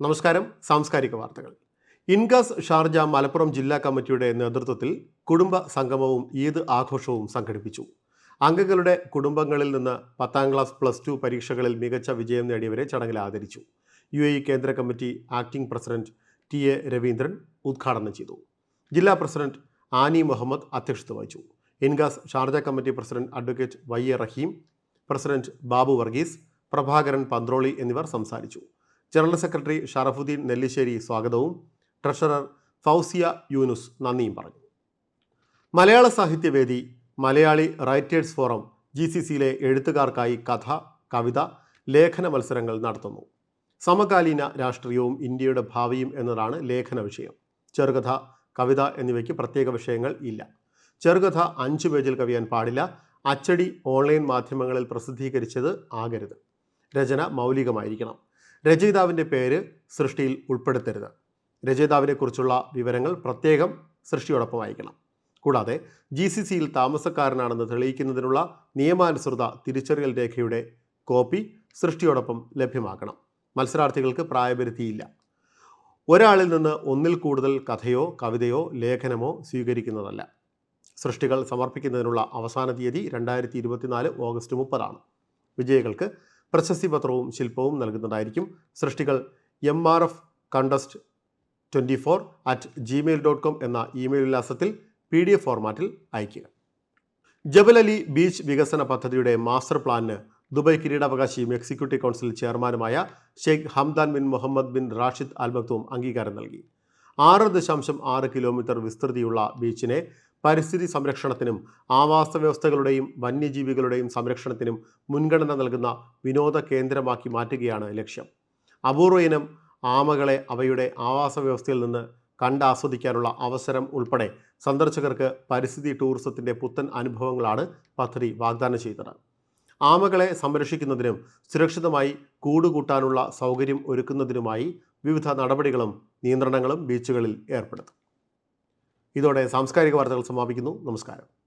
നമസ്കാരം. സാംസ്കാരിക വാർത്തകൾ. ഇൻകാസ് ഷാർജ മലപ്പുറം ജില്ലാ കമ്മിറ്റിയുടെ നേതൃത്വത്തിൽ കുടുംബ സംഗമവും ഈദ് ആഘോഷവും സംഘടിപ്പിച്ചു. അംഗങ്ങളുടെ കുടുംബങ്ങളിൽ നിന്ന് പത്താം ക്ലാസ് പ്ലസ് ടു പരീക്ഷകളിൽ മികച്ച വിജയം നേടിയവരെ ചടങ്ങിൽ ആദരിച്ചു. യു എ കേന്ദ്ര committee acting president T A Raveendran ഉദ്ഘാടനം ചെയ്തു. ജില്ലാ പ്രസിഡന്റ് ആനി മുഹമ്മദ് അധ്യക്ഷത വഹിച്ചു. INCAS Sharjah committee president advocate Y A Rahim president Babu Varghese Prabhakaran Panthroli എന്നിവർ സംസാരിച്ചു. ജനറൽ സെക്രട്ടറി ഷറഫുദ്ദീൻ നെല്ലിശ്ശേരി സ്വാഗതവും. ട്രഷറർ ഫൗസിയ യൂനുസ് നന്ദിയും പറഞ്ഞു. Malayala Sahityavedi Malayali writers forum G C സിയിലെ എഴുത്തുകാർക്കായി കഥ കവിത ലേഖന മത്സരങ്ങൾ നടത്തുന്നു. സമകാലീന രാഷ്ട്രീയവും ഇന്ത്യയുടെ ഭാവിയും എന്നതാണ് ലേഖന വിഷയം. ചെറുകഥ കവിത എന്നിവയ്ക്ക് പ്രത്യേക വിഷയങ്ങൾ ഇല്ല. ചെറുകഥ അഞ്ച് പേജിൽ കവിയാൻ പാടില്ല. അച്ചടി ഓൺലൈൻ മാധ്യമങ്ങളിൽ പ്രസിദ്ധീകരിച്ചത് ആകരുത്. രചന മൗലികമായിരിക്കണം. രചയിതാവിന്റെ പേര് സൃഷ്ടിയിൽ ഉൾപ്പെടുത്തരുത്. രചയിതാവിനെക്കുറിച്ചുള്ള വിവരങ്ങൾ പ്രത്യേകം സൃഷ്ടിയോടൊപ്പം അയക്കണം കൂടാതെ ജി സി സിയിൽ താമസക്കാരനാണെന്ന് തെളിയിക്കുന്നതിനുള്ള നിയമാനുസൃത തിരിച്ചറിയൽ രേഖയുടെ കോപ്പി സൃഷ്ടിയോടൊപ്പം ലഭ്യമാക്കണം. മത്സരാർത്ഥികൾക്ക് പ്രായപരിധിയില്ല. ഒരാളിൽ നിന്ന് ഒന്നിൽ കൂടുതൽ കഥയോ കവിതയോ ലേഖനമോ സ്വീകരിക്കുന്നതല്ല. സൃഷ്ടികൾ സമർപ്പിക്കുന്നതിനുള്ള അവസാന തീയതി രണ്ടായിരത്തി ഇരുപത്തിനാല് ഓഗസ്റ്റ് മുപ്പതാണ്. വിജയികൾക്ക് പ്രശസ്തി പത്രവും ശില്പവും നൽകുന്നതായിരിക്കും സൃഷ്ടികൾ M R F contest twenty four at Gmail dot com എന്ന ഇമെയിൽ വിലാസത്തിൽ പി ഡി എഫ് ഫോർമാറ്റിൽ അയയ്ക്കുക. ജബലലി ബീച്ച് വികസന പദ്ധതിയുടെ മാസ്റ്റർ പ്ലാനിന് ദുബായ് കിരീടാവകാശിയും എക്സിക്യൂട്ടീവ് കൗൺസിൽ ചെയർമാനുമായ Sheikh Hamdan bin Mohammed bin Rashid Al Maktoum അംഗീകാരം നൽകി. ആറ് ദശാംശം ആറ് കിലോമീറ്റർ വിസ്തൃതിയുള്ള ബീച്ചിനെ പരിസ്ഥിതി സംരക്ഷണത്തിനും ആവാസ വ്യവസ്ഥകളുടെയും വന്യജീവികളുടെയും സംരക്ഷണത്തിനും മുൻഗണന നൽകുന്ന വിനോദ കേന്ദ്രമാക്കി മാറ്റുകയാണ് ലക്ഷ്യം. അപൂർവ ഇനം ആമകളെ അവയുടെ ആവാസ വ്യവസ്ഥയിൽ നിന്ന് കണ്ടാസ്വദിക്കാനുള്ള അവസരം ഉൾപ്പെടെ സന്ദർശകർക്ക് പരിസ്ഥിതി ടൂറിസത്തിന്റെ പുത്തൻ അനുഭവങ്ങളാണ് പദ്ധതി വാഗ്ദാനം ചെയ്തത്. ആമകളെ സംരക്ഷിക്കുന്നതിനും സുരക്ഷിതമായി കൂടുകൂട്ടാനുള്ള സൗകര്യം ഒരുക്കുന്നതിനുമായി വിവിധ നടപടികളും നിയന്ത്രണങ്ങളും ബീച്ചുകളിൽ ഏർപ്പെടുത്തും ഇതോടെ സാംസ്കാരിക വാർത്തകൾ സമാപിക്കുന്നു. നമസ്കാരം.